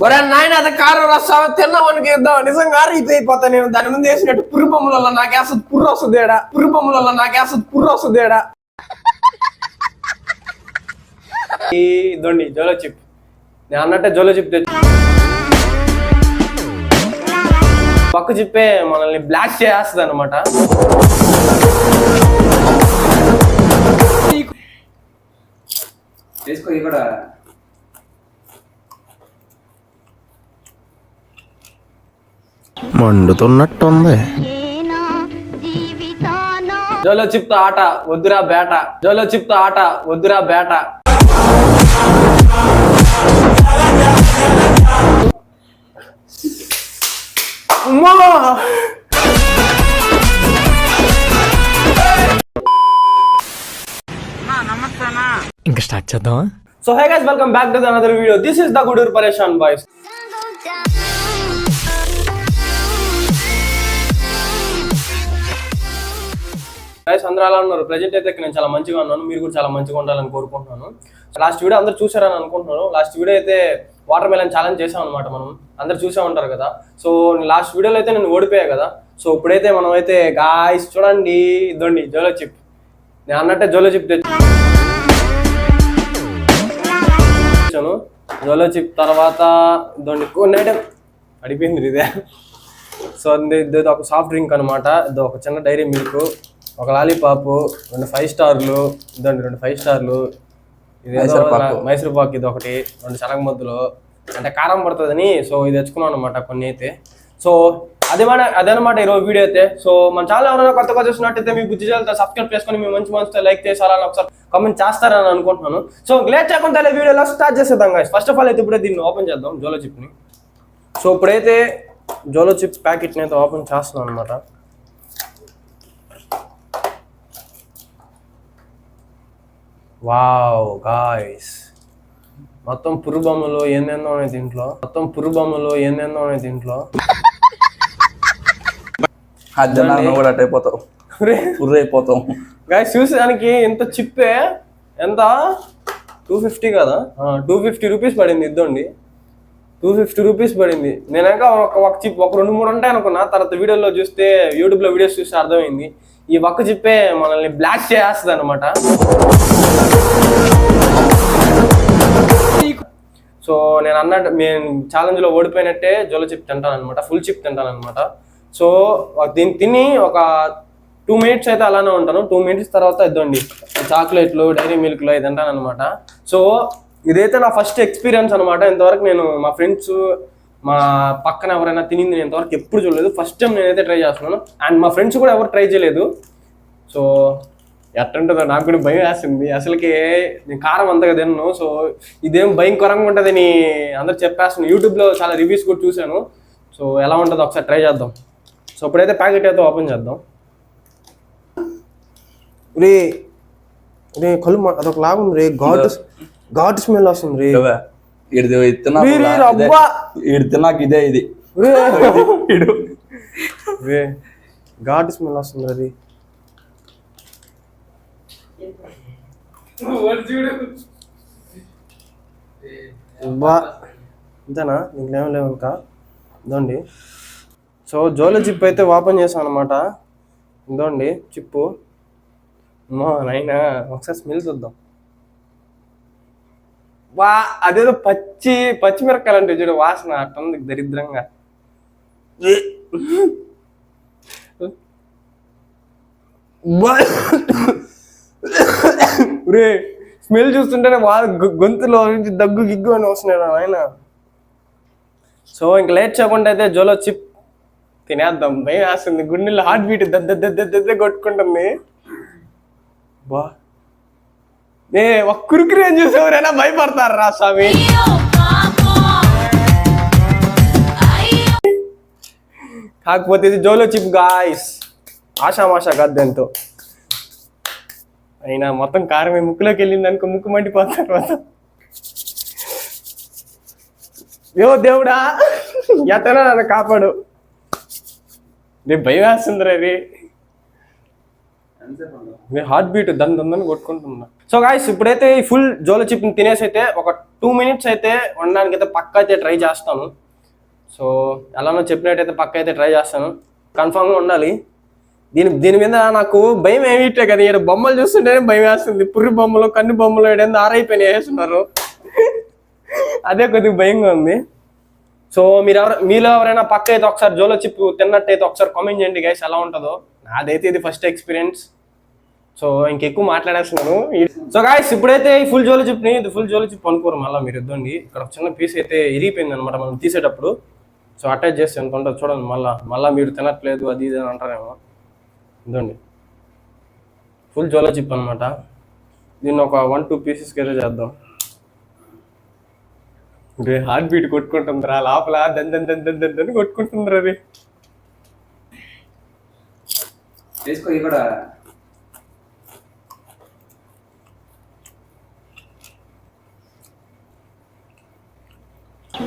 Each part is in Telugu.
ఒరే నాయన అది కారం రస్తావా తిన్నామనికి ఇద్దాం. నిజంగా అయిపోతా నేను. దాని ముందు వేసినట్టు పురు బొమ్మలలో నాకు వేస్తుంది పుర్రు వస్తుంది ఏడా? పురు బొమ్మలలో నాకు వేస్తుంది పుర్రు వస్తుంది ఏడా? ఈ ఇదండి జోలో చిప్. నేను అన్నట్టే జోలో చిప్ తెచ్చు పక్క చిప్పే మనల్ని బ్లాక్ చేస్తుంది అనమాట ఇవి మండుతున్నట్టుంది. జోలో చిప్తో ఆట వద్దురా బేట. జోలో చిప్తో ఆట వద్దురా బేట! ఇంకా స్టార్ట్ చేద్దామా? So hi guys welcome back to another video this is the Gudur Pareshan boys guys అందరూ అలా ఉన్నారు? ప్రజెంట్ అయితే నేను చాలా మంచిగా ఉన్నాను. మీరు కూడా చాలా మంచిగా ఉండాలని కోరుకుంటున్నాను. లాస్ట్ వీడియో అందరూ చూసారని అనుకుంటున్నాను. లాస్ట్ వీడియో అయితే వాటర్ మెలన్ ఛాలెంజ్ చేసాం అనమాట మనం. అందరు చూసే ఉంటారు కదా. సో లాస్ట్ వీడియోలో అయితే నేను ఓడిపోయా కదా. సో ఇప్పుడైతే మనం అయితే గాయస్ చూడండి. ఇదండి జోలో చిప్ నేను అన్నట్టే జోలో చిప్ తెచ్చాను. జోలో చిప్ తర్వాత ఇదండి కొన్ని ఐటమ్ అడిపోయింది ఇదే. సో ఇది ఇది ఒక సాఫ్ట్ డ్రింక్ అనమాట ఇది ఒక చిన్న డైరీ మిల్క్ ఒక లాలీపాప్ రెండు ఫైవ్ స్టార్లు ఇదండి రెండు ఫైవ్ స్టార్లు. ఇది మైసూర్ పాకు. ఇది ఒకటి రెండు శనగ ముద్దలు అంటే కారం పడుతుందని సో ఇది తెచ్చుకున్నాను అనమాట కొన్ని అయితే. సో అదే మన అదనమాట ఈరోజు వీడియో అయితే. సో మన ఛానల్ ఎవరైనా కొత్తగా చూసినట్టయితే మీ బుద్ధి చేయాలి సబ్స్క్రైబ్ చేసుకొని మీ మంచి మంచి లైక్ చేసాలని ఒకసారి కామెంట్ చేస్తారని అనుకుంటున్నాను. సో లేట్ చేయకుండా వీడియోలో స్టార్ట్ చేసేద్దాం guys? ఫస్ట్ ఆఫ్ ఆల్ అయితే ఇప్పుడే దీన్ని ఓపెన్ చేద్దాం జోలో చిప్ని సో ఇప్పుడైతే జోలో చిప్ ప్యాకెట్ని అయితే ఓపెన్ చేస్తున్నాను అనమాట వావ్ గాయ్స్ మొత్తం పురుబొమ్మలు ఎన్నెన్నో ఉన్నాయి దీంట్లో? మొత్తం పురుబొమ్మలు ఎన్నెన్నో ఉన్నాయి దీంట్లో? కూడా అటు అయిపోతావు. పుర్రు అయిపోతావు. గాయస్ చూసేదానికి ఎంత చిప్పే? ఎంత? టూ ఫిఫ్టీ కదా? టూ ఫిఫ్టీ రూపీస్ పడింది ఇద్దండి. టూ ఫిఫ్టీ రూపీస్ పడింది. నేను ఒక ఒక చిప్ ఒక రెండు మూడు ఉంటాయి అనుకున్నా. తర్వాత వీడియోలో చూస్తే యూట్యూబ్లో వీడియోస్ చూస్తే అర్థమైంది. ఈ ఒక్క చిప్పే మనల్ని బ్లాక్ చేస్తుంది అనమాట సో నేను అన్నట్టు నేను ఛాలెంజ్లో ఓడిపోయినట్టే జొల చిప్ తింటాను అనమాట ఫుల్ చిప్ తింటాను అనమాట సో దీన్ని తిని ఒక టూ మినిట్స్ అయితే అలానే ఉంటాను. టూ మినిట్స్ తర్వాత ఇద్దండి చాక్లెట్లు డైరీ మిల్క్లో ఇది తింటాను అనమాట సో ఇదైతే నా ఫస్ట్ ఎక్స్పీరియన్స్ అనమాట ఇంతవరకు నేను మా ఫ్రెండ్స్ మా పక్కన ఎవరైనా తినింది నేను ఇంతవరకు ఎప్పుడు చూడలేదు. ఫస్ట్ టైం నేనైతే ట్రై చేస్తున్నాను. అండ్ మా ఫ్రెండ్స్ కూడా ఎవరు ట్రై చేయలేదు. సో ఎట్టుంటుందో నాకు కూడా భయం వేస్తుంది అసలుకి నేను కారం అంతగా తిన్నాను సో ఇదేం భయంకరంగా ఉంటుందని అందరు చెప్పేస్తున్నాను యూట్యూబ్లో చాలా రివ్యూస్ కూడా చూశాను. సో ఎలా ఉంటుందో ఒకసారి ట్రై చేద్దాం. సో ఇప్పుడైతే ప్యాకెట్ అయితే ఓపెన్ చేద్దాం. రే రే కళ్ళు అదొక లాభం రే. ఘాటు ఘాటు స్మెల్ వస్తుంది రే. తిన్నాక ఇదే. ఇది ఘాటు స్మెల్ వస్తుంది అది బా ఇంతేనా? ఇంకేం లేవు ఇంకా. ఇదండి. సో జోలో చిప్ అయితే ఓపెన్ చేసాం అనమాట ఇదండి చిప్పు. నైనా ఒకసారి స్మెల్ చూద్దాం. వా అదేదో పచ్చి పచ్చిమిరపకాయలు అంటే చూడు వాసన అట్టుంది దరిద్రంగా. రే స్మెల్ చూస్తుంటేనే వా గొంతులో నుంచి దగ్గు గిగ్గు అని వస్తున్నాడు ఆయన సో ఇంక లేట్ చేయకుండా అయితే జోలో చిప్ తినేద్దాం. భయం వేస్తుంది. గుండెల్లో హార్ట్ బీట్ దద్ద దద్ద దద్ద కొట్టుకుంటుంది. బా. ఏ ఒక కురుకురి చూసి ఎవరైనా భయపడతారు రా స్వామి? కాకపోతే ఇది జోలో చిప్ గాయస్ ఆషామాషా కాదు దాంతో. అయినా మొత్తం కారం ఈ ముక్కులోకి వెళ్ళింది అనుకో ముక్కు మండిపోతారు మొత్తం యో దేవుడా ఎట్టనా నన్ను కాపాడు. రే భయం వేస్తుందిరా రే హార్ట్ బీట్ దంద దందని కొట్టుకుంటున్నా. సో గాయస్ ఇప్పుడైతే ఈ ఫుల్ జోలో చిప్ తినేసి అయితే ఒక టూ మినిట్స్ అయితే వండడానికి అయితే పక్క అయితే ట్రై చేస్తాను. సో ఎలానో చెప్పినట్టయితే పక్క అయితే ట్రై చేస్తాను. కన్ఫామ్గా ఉండాలి. దీని దీని మీద నాకు భయం ఏమిటే కదా ఈడ బొమ్మలు చూస్తుంటేనే భయం వేస్తుంది. పుర్రి బొమ్మలు కన్ను బొమ్మలు ఏడేందో ఆరైపోయినాయి వేస్తున్నారు. అదే కొద్దిగా భయంగా ఉంది. సో మీరు ఎవరు మీలో ఎవరైనా పక్క అయితే ఒకసారి జోలో చిప్పు తిన్నట్టయితే ఒకసారి కామెంట్ చేయండి గైస్ ఎలా ఉంటుందో. నాదైతే ఇది ఫస్ట్ ఎక్స్పీరియన్స్ సో ఇంకెక్కువ మాట్లాడేస్తున్నాను సో గాయస్ ఇప్పుడైతే ఈ ఫుల్ జోలో చిప్ని ఇది ఫుల్ జోలో చిప్ అనుకోరు మళ్ళీ మీరు ఇద్దండి ఇక్కడ చిన్న పీస్ అయితే ఇరిగిపోయింది అనమాట మనం తీసేటప్పుడు. సో అటాచ్ చేస్తే ఎంత ఉంటుంది చూడండి మళ్ళీ. మళ్ళీ మీరు తినట్లేదు అది ఇది అని అంటారేమో. ఇదండి ఫుల్ జోలో చిప్ అనమాట దీన్ని ఒక వన్ టూ పీసెస్కి అయితే చేద్దాం. రే హార్ట్ బీట్ కొట్టుకుంటుందిరా. లోపల దన్ దన్ దన్ దన్ దన్ దన్ కొట్టుకుంటుందిరా రే.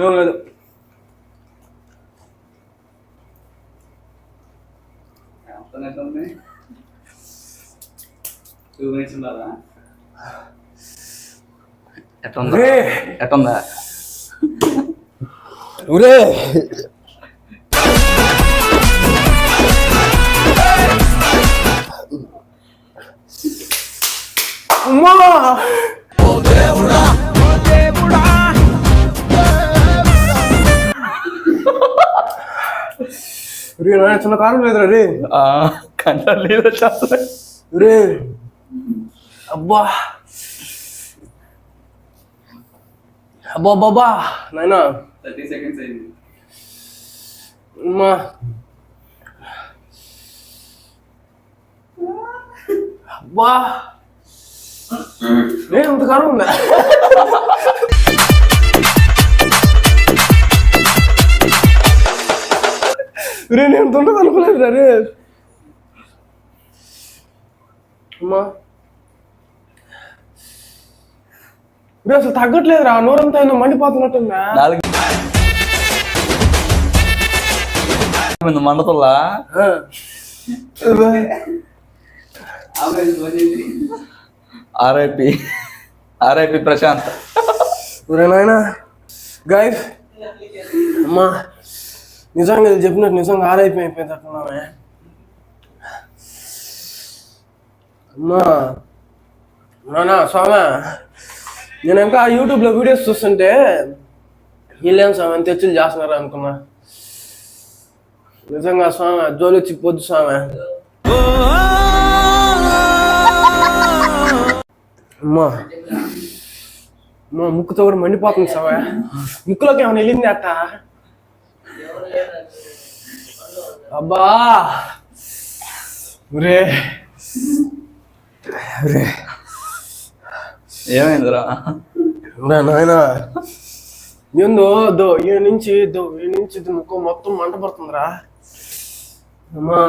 మండుతున్నట్టుంది ఏనా జీవితాన వెలుగిందే ఏయ్ అమ్మా కానీ కానీ కానీ కానీ అది వేసుకో లాస్ట్ టిప్పు ఏం లేదు టూ మినిట్స్ ఉండాలా ఎట్లుందా రే ఎట్లుందా ఒరే అమ్మా రే నాయన చిన్న కారం లేదురా రే కంట్రోల్ లేదు వచ్చేస్తుంది రే అబ్బా అబ్బా బాబా నాయనా థర్టీ సెకండ్స్ అయింది అమ్మా అబ్బా నేను అంత కారం ఉందా రే నేను ఉండదు అనుకోలేదు రే అమ్మా. రే అసలు తగ్గట్లేదురా నూరంతా ఏదో మండిపోతున్నట్టుందా? నాలుగు మండతుల్లా. ఆర్ఐపి. ఆర్ఐపి ప్రశాంత్. నాయనా గైస్ అమ్మా. నిజంగా ఇది చెప్పినట్టు నిజంగా ఆరైపోయి అయిపోయింది అమ్మా. నానా స్వామి. నేను ఇంకా యూట్యూబ్లో వీడియోస్ చూస్తుంటే వీళ్ళేం స్వామి తెచ్చులు చేస్తున్నారు అనుకున్నా. నిజంగా స్వామి జోలు చిప్పొద్దు స్వామి. అమ్మా. మా ముక్కుతో కూడా మండిపోతుంది స్వామి. ముక్కులోకి ఏమైనా వెళ్ళింది అట్ట అబ్బా! రే! రే! ఏమైందిరా? నాయన! ఏందో దో ఈ నుంచి దో ఈ నుంచి ముక్కు మొత్తం మంట పడుతుందిరా. అమ్మా!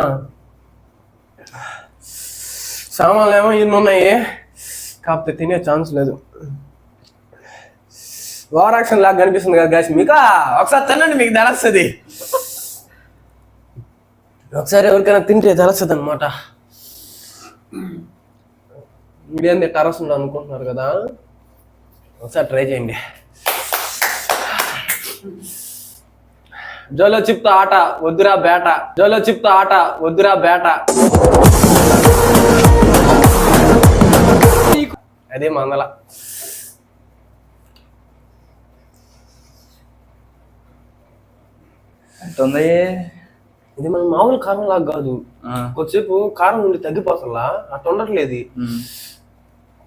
సామాన్లు ఏమో ఇన్ని ఉన్నాయి. కాకపోతే తినే ఛాన్స్ లేదు. ఓవర్ యాక్షన్ లాగా కనిపిస్తుంది కదా గాయస్ మీకు? ఒకసారి తినండి మీకు తెలుస్తుంది. ఒకసారి ఎవరికైనా తింటే తెలుస్తుంది అనమాట మీరేంది టరస్ అనుకుంటున్నారు కదా? ఒకసారి ట్రై చేయండి. జోలో చిప్తో ఆట వద్దురా బేట. జోలో చిప్త ఆట వద్దురా బేట. అదే మందల. ఎట్టుంది ఇది మన మామూలు కారం లాగా కాదు. కొద్దిసేపు కారం ఉండి తగ్గిపోతుందా? అట్లా ఉండట్లేదు.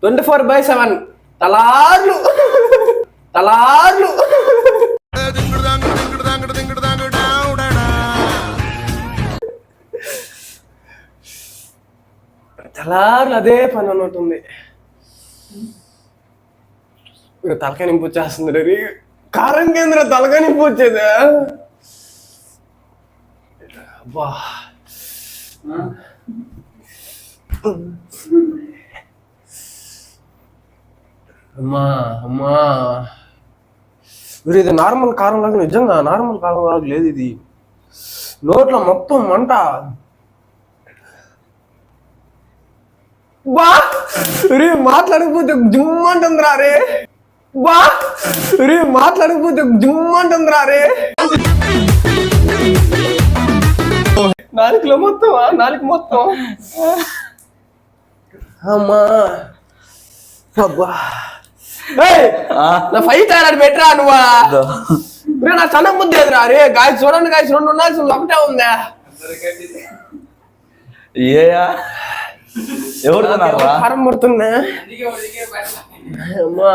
Twenty four by seven. తలార్లు. తలార్లు. తలార్లు అదే పని అన్నట్టుంది. ఇక తలకాయ నింపు వచ్చేస్తుంది కారం కేంద్ర తలకాయ నింపు వచ్చేదా అబ్బా అమ్మా అమ్మా. మీరు ఇది నార్మల్ కారం లాగా నిజంగా నార్మల్ కారం లాగా లేదు ఇది. నోట్లో మొత్తం మంట. బా రే మాట్లాడకపోతే జిమ్మంటుందిరా రే. బా రే మాట్లాడకపోతే జిమ్మంటుందిరా రే. నాలుగులో మొత్తం నాలుగు మొత్తం. అమ్మా. అబ్బా. నా ఫైట్ ఆడాడు బెటరా నువ్వా. రే నా సన్న ముద్ద ఎదురా రే గాయ చూడండి గాయ రెండు ఉండాల్సింది ఒకటే ఉందా? ఏయా? ఎవరు పడుతుందా అమ్మా.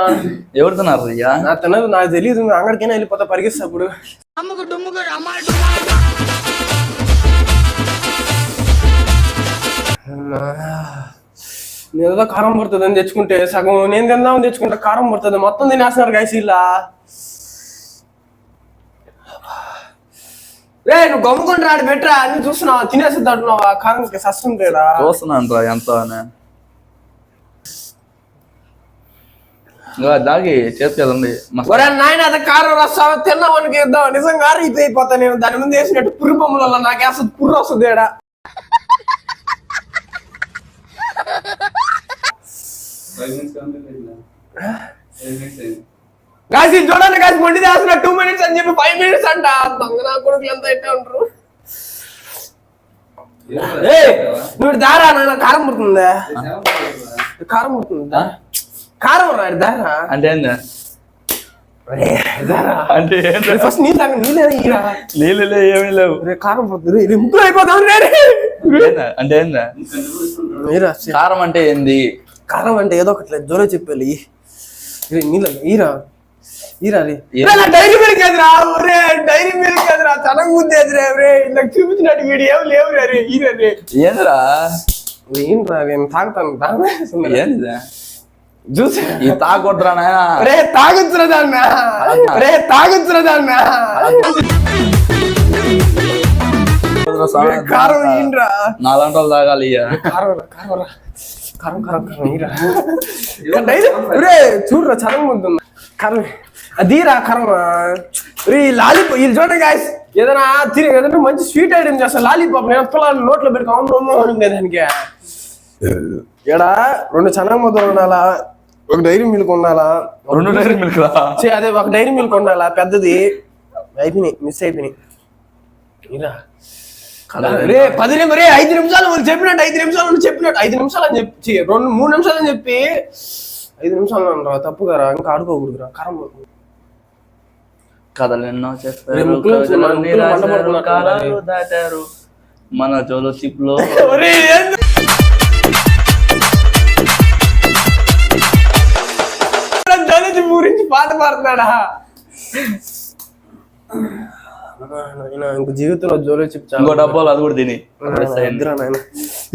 ఎవరు తిన్నారు నా తినదు నాకు తెలియదు అంగడికైనా వెళ్ళిపోతా పరిగిస్తా అప్పుడు. అమ్మా. నేను ఏదో కారం పడుతుంది అని తెచ్చుకుంటే సగం నేను తిందామని తెచ్చుకుంటే కారం పడుతుంది. మొత్తం తినేస్తున్నారు గాయస్ ఇలా రే నువ్వు గమ్ముకొని రాడు బెట్రా? అన్ని చూస్తున్నావా తినేసి అంటున్నావా? కారం సస్తం తేడా చూస్తున్నాను రా ఎంత అని. దాగి ఒరే నాయన అది కారం రస్తావా తిన్నామని ఇద్దాం. నిజంగా రీతి అయిపోతా నేను. దాని ముందు వేసినట్టు పురు బొమ్మల నాకు వేస్తుంది పుర్రు వస్తుంది కాసి చూడండి కాసి మొండి చేస్తున్న. టూ మినిట్స్ అని చెప్పి ఫైవ్ మినిట్స్ అంట. దొంగ నా కొడుకులు ఎంత ఎట్టే ఉంటారు నువ్వు దారా నాన్న కారం పుడుతుందా? కారం పుడుతుందా? కారం రాడు దారా. అంటే అంటే ఫస్ట్ నీళ్ళు ఏమీ లేవు. కారం పోతుంది రే ముగ్గురు అయిపోతాం రే? అంటే కారం అంటే ఏంది? కారం అంటే ఏదో ఒకటి జోరే చెప్పాలి నీళ్ళ ఈరా. ఈరా రే. డైరీ మిల్క్ ఎదురా రే డైరీ మిల్క్ ఎదురా తనకు ముందు ఎదురా రే? నాకు చూపించినట్టు వీడు ఏం లేవు రే ఈరా రే. ఏందిరా? ఏంట్రా నేను తాగుతాను దాని ఏంది జ్యూస్. ఈ తాగొద్దురా నాయనా. రే తాగుతురా దాన్న. రే తాగుతురా దాన్న. వద్దురా స్వామి. కారం ఏంట్రా? తాగాలి. కారం. కారం కారం కారం చూడరా చదవ ముందు కారం అదిరా కారం రే లాలీపాప్ వీళ్ళు చూడండి గాయస్ ఏదైనా తిరిగి ఏదైనా మంచి స్వీట్ ఐటమ్ చేస్తా లాలీపాప్ నేను పిల్లలు నోట్లో పెట్టుకోవాలి ఉండే దానికి ఇక్కడ రెండు చనా ముద్దలు ఉండాలా ఒక డైరీ మిల్క్ ఉండాలా రెండు డైరీ మిల్క్ అదే ఒక డైరీ మిల్క్ ఉండాలా పెద్దది అయిపోయినాయి మిస్ అయిపోయినాయి ఇరా రే పది నిమిషం రే ఐదు నిమిషాలు వాళ్ళు చెప్పినట్టు ఐదు నిమిషాలు చెప్పినట్టు ఐదు నిమిషాలు అని చెప్పి రెండు మూడు నిమిషాలు అని చెప్పి ఐదు నిమిషాలు అనరా తప్పు కదా ఇంకా ఆడుకోకూడదురా కారం పడుతుంది. కథలు ఎన్నో రే, చెప్పారు మన జోలో చిప్లో గురించి పాట పాడుతున్నాడా? ఇంక జీవితంలో జోలో చెప్పు ఇంకో డబ్బాలు అది కూడా తిని.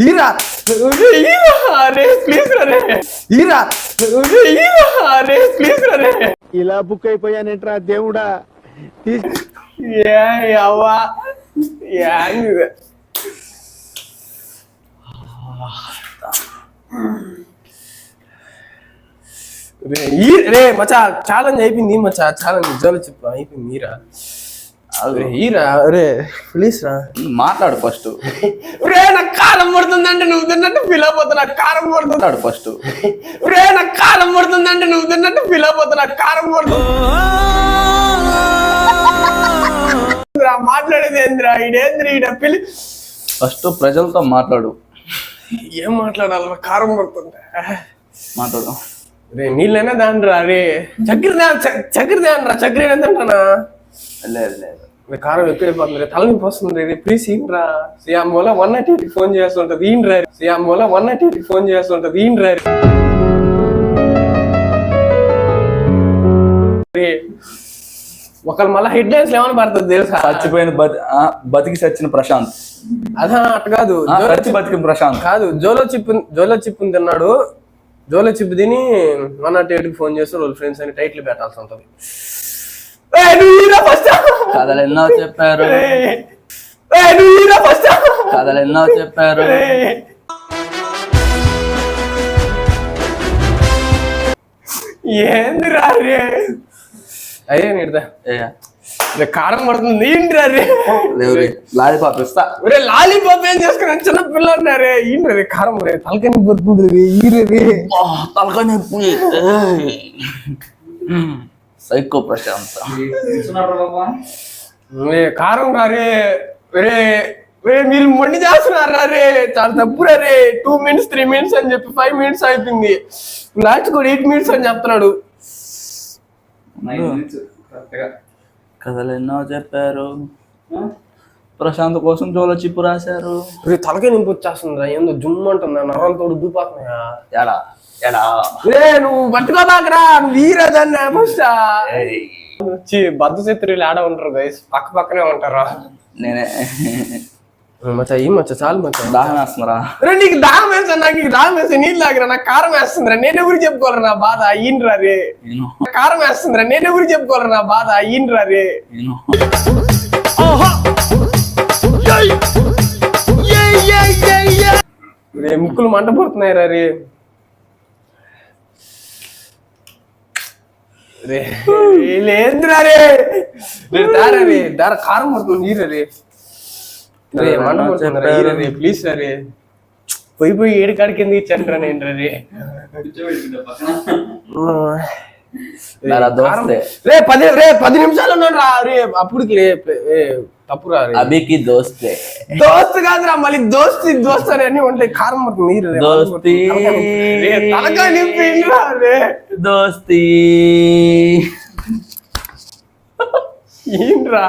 ఈరా. ఒరే, ఈరా. రే ప్లీజ్ ఇలా బుక్ అయిపోయానేంట్రా దేవుడా? అవ్వా రే ఈ రే మచా ఛాలెంజ్ అయిపోయింది మచా ఛాలెంజ్ నిజాలు చెప్పు అయిపోయింది ఈరా. రే, ఈరా. రే ప్లీజ్ రా. మాట్లాడు ఫస్ట్ రే నాకు కారం పడుతుందంటే నువ్వు తిన్నట్టు ఫీల్ అయిపోతా నాకు కారం పడుతుంది. మాట్లాడు ఫస్ట్ రే నాకు కారం పడుతుందంటే నువ్వు తిన్నట్టు ఫీల్ అయిపోతా నాకు కారం పడుతుంది. రా, మాట్లాడేది ఏందిరా? ఈడేంద్ర ఈడ? పిలి ఫస్ట్ ప్రజలతో మాట్లాడు. ఏం మాట్లాడాలి కారం పడుతుంది? మాట్లాడు. రే నీళ్ళైనా దాండ్రా రే చక్కెర దాన్ చక్కెర దాండ్రా చక్కెర ఏంటంటానా లేదు లేదు. రే, కారం ఎక్కువైపోతుంది రే తలనొప్పి వస్తుంది. రే. ప్లీజ్ ఈనరా సియామ్ వల్ల వన్ నైట్ ఫోన్ చేస్తుంటది ఈనరా సియామ్ వల్ల వన్ నైట్ ఫోన్ చేస్తుంటది ఈనరా రే. ఒకళ్ళు మళ్ళీ హెడ్ లైన్స్ ఏమైనా పడుతుంది తెలుసా? చచ్చిపోయిన బతికి చచ్చిన ప్రశాంత్. అదా అట్ట కాదు. బతికిన ప్రశాంత్. కాదు జోలో చిప్పు జోలో చిప్పు తిన్నాడు. జోలో చిప్ తిని వన్ నాట్ ఎయిట్కి ఫోన్ చేస్తారు వాళ్ళ ఫ్రెండ్స్ అని టైటిల్ పెట్టాల్సి ఉంటుంది. ఫస్ట్ కథలు ఎన్నో చెప్పారు. కథలు ఎన్నో చెప్పారు. ఏంది రే? అయ్యే నీడదా రే కారం పడుతుంది. ఏంటి రే? లేవు రే లాలీపాప్ ఇస్తా. రే లాలీపాప్ ఏం చేసుకున్నా చిన్న పిల్లలు ఉన్నారే ఏంటి రే కారం రే? తలకని పడుతుంది రే ఈరే రే? తలకాయ నొప్పి. సైకో ప్రశాంత్. రే కారం రా రే. రే రే మీరు మొండి చేస్తున్నారా రే? చాలా తప్పురా రే టూ మినిట్స్ త్రీ మినిట్స్ అని చెప్పి ఫైవ్ మినిట్స్ అయిపోయింది. లాస్ట్ కూడా ఎయిట్ మినిట్స్ అని చెప్తున్నాడు. కథలు ఎన్నో చెప్పారు. ప్రశాంత్ కోసం జోలో చిప్పు రాశారు. రే తలకే నింపు వచ్చేస్తుందిరా ఏందో జుమ్ అంటుందా నరాలు తోడు దూపాతున్నాయా ఎడా ఎడా రే నువ్వు పట్టుకోబాకరా నువ్వు వీరదన్న వచ్చి బద్ద చిత్రులు ఆడ ఉంటారు గైస్. పక్క పక్కనే ఉంటారా. నేనే. మచ్చా ఈ మచ్చా చాలు మచ్చా. దాహం వేస్తున్నారా? రే నీకు దాహం వేస్తా నాకు నీకు దాహం వేస్తే నీళ్ళు లాగిరా నాకు కారం వేస్తుందిరా. నేను ఎవరు చెప్పుకోవాలరా నా బాధ అయ్యిండ్రా రే. కారం వేస్తుందిరా నేను ఎవరు చెప్పుకోవాలరా నా బాధ అయ్యిండ్రా రే. రే ముక్కులు మంట పడుతున్నాయి రా రే రే రే, లేదురా రే రే? దారా రే దారా కారం పడుతుంది నీరా రే. రే మంట రే. ప్లీజ్ రా రే పోయి పోయి ఏడు కాడికి ఎందుకు ఇచ్చాను రా నేను పది రే పది నిమిషాలు ఉన్నాడు రా. రే అప్పుడుకి రే ఏ, తప్పు రా రే. అభికి దోస్తే. దోస్త్ కాదురా మళ్ళీ దోస్తి దోస్త్ అని అన్ని ఉంటాయి. కారం పడుతుంది నీరు రే. దోస్తి. రే, తలకాయ నింపిండ్రా రే? దోస్తి. ఏంట్రా?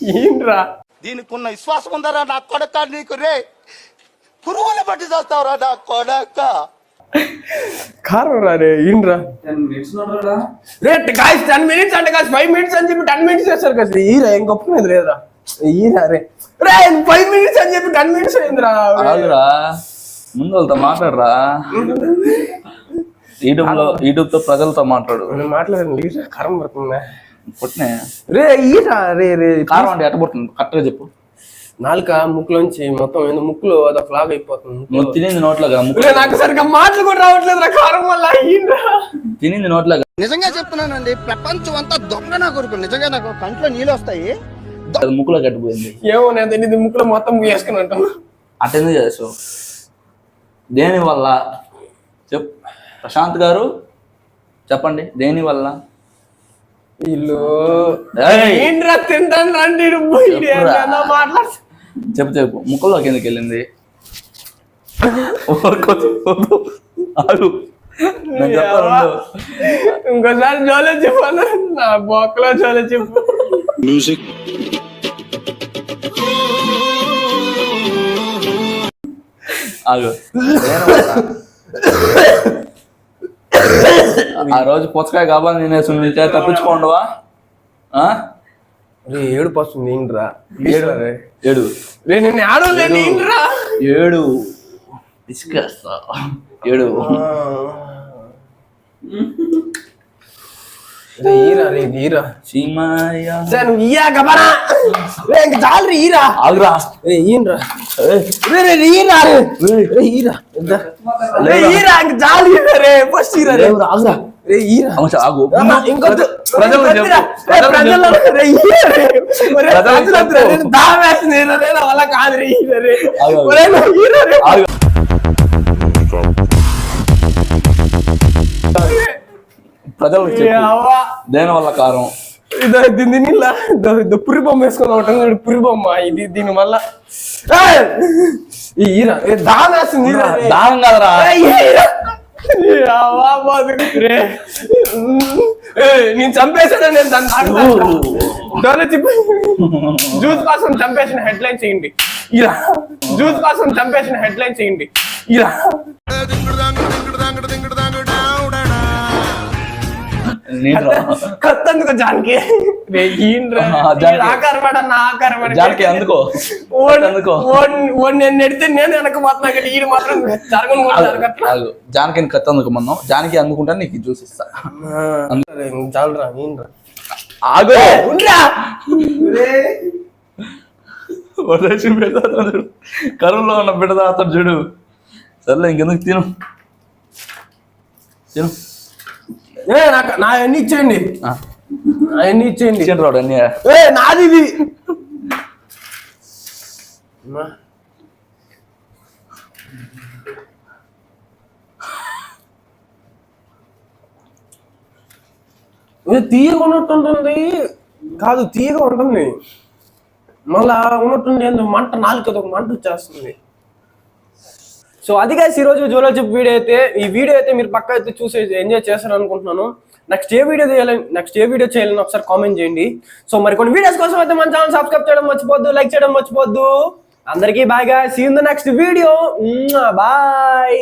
ఏంట్రా? దీనికి ఉన్న విశ్వాసం ఉందరా నా కొడక నీకు రే? పురుగుల పట్టి చేస్తావురా నా కొడక. కారం ఏంట్రా టెన్ మినిట్స్ అంటే ఫైవ్ మినిట్స్ అని చెప్పి టెన్ మినిట్స్ చేస్తారు కదా ఈరా ఏం గొప్పనేది లేదురా. ఈరా రే. రే ఫైవ్ మినిట్స్ అని చెప్పి టెన్ మినిట్స్ అయిందిరా ఆగురా. ముందు వాళ్ళతో మాట్లాడరా. యూట్యూబ్లో యూట్యూబ్తో ప్రజలతో మాట్లాడు. నేను మాట్లాడండి కారం పడుతుందా? పుట్టినే? రే ఈరా రే రే. కారం అంటే ఎట్టబడుతుంది కరెక్ట్గా చెప్పు. నాలుక ముక్కులోంచి మొత్తం ఏందో ముక్కులో అదొక ఫ్లాగ్ అయిపోతుంది. నువ్వు తినింది నోట్లోగా ముక్కు. రే, నాకు సరిగ్గా మాటలు కూడా రావట్లేదు రా కారం వల్ల అయ్యిండ్రా తినింది నోట్లోగా నిజంగా చెప్తున్నానండి ప్రపంచం అంతా దొంగ నా కొడుకు నిజంగా నాకు కంట్లో నీళ్ళు వస్తాయి. అది ముక్కులో కట్టిపోయింది. ఏమో నేను తెలియదు ముక్కులో మొత్తం వేసుకుని అంటాను అటెండ్ చేసావు దేని వల్ల? చెప్. ప్రశాంత్ గారు చెప్పండి దేని వల్ల? వీళ్ళు ఏయ్! ఏంట్రా తింటాను రండి చెప్పురా. చెప్పు చెప్పు. ముక్కులోకి ఎందుకు వెళ్ళింది. నేను. ఇంకోసారి జోలో చెప్పాను నా బొక్కలో జోలో చెప్పు. ఆగు. వల్ల? ఆ రోజు పుచ్చకాయ కాబట్టి నేనేసి ఉంటే తప్పించుకోండువా ఏడు వస్తుంది ఏంట్రా ఏడు. రే. ఏడు. రే నేను ఆడలేను ఏంట్రా ఏడు. ఇసుకేస్తా ఏడు. రే ఈరా రే ఇది ఈరా సీమాయ సరే నువ్వు ఇయ్యా గబరా రే ఇంక చాలు రే ఈరా ఆగురా రే ఈయనరా రే రే రే ఈరా రే రే ఈరా ఇద్దా. రే ఈరా ఇంక చాలు ఈరా రే ఫస్ట్ ఈరా రే లేవురా, ఆగురా రే ఈరా అవును, ఆగు అమ్మా, ఇంకొద్దు. ప్రజలు ఇంకొద్దురా. చెప్పు. రే, ప్రజలు ప్రజలు చెప్పు. రే, ఈరా రే. ఒరే, ప్రజలు ప్రజలు వద్దురా. చెప్పు. దేని వల్ల కారం ఇదో దీని ఇలా పురి బొమ్మ వేసుకొని చూడు, పురి బొమ్మ ఇది దీని వల్ల ఏయ్! ఈ ఈరా ఏ, ఈరా రే. దానం కదరా ఏయ్, ఈరా. ఏ అవ్వ, బతుకు రే. ఏయ్, నేను చంపేసాను నేను దాన్ని తాగుతాను. డోలో చెప్పు జ్యూస్ కోసం చంపేసిన హెడ్ లైన్ చేయండి ఇలా జ్యూస్ కోసం చంపేసిన హెడ్ లైన్ చేయండి ఇలా నేను కత్తందుకు జానకి రే, జానకి. ఆకారపడ జానకి. అందుకో. అందుకో. ఓన్- ఓన్ నేను నెడితే నేను వెనక పోతున్నా కానీ ఈయన మాత్రం జరగను ఆగు. జానకిని కత్తి అందుకోమన్నాం జానకి అందుకుంటా నీకు జ్యూస్ ఇస్తా. చాలురా ఆగో. ఉండ్రా. వదిలేసి పెడతా చూడు. కరువులో ఉన్న బిడ్డ తాగుతాడు చూడు. సర్లే ఇంకెందుకు తిను. తిను. నాకు నా అన్ని ఇచ్చేయండి. ఆ, నా అన్ని ఇచ్చేయండి. ఇచ్చేయండి రాడు అన్నీ. ఏ నాది ఇది. తీయగా ఉన్నట్టు ఉంటుంది. కాదు తీయగా ఉంటుంది. మళ్ళా ఉన్నట్టుండి మంట నాలుగు మంట వచ్చేస్తుంది. సో అది guys ఈ రోజు జోలో వీడియో అయితే ఈ వీడియో అయితే మీరు పక్క అయితే చూసి ఎంజాయ్ చేస్తారు అనుకుంటున్నాను నెక్స్ట్ ఏ వీడియో చేయాలని నెక్స్ట్ ఏ వీడియో చేయాలని ఒకసారి కామెంట్ చేయండి. సో మరి కొన్ని వీడియోస్ కోసం అయితే మన ఛానల్ సబ్స్క్రైబ్ చేయడం మర్చిపోద్దు లైక్ చేయడం మర్చిపోద్దు అందరికీ బాయ్గా see in the next video bye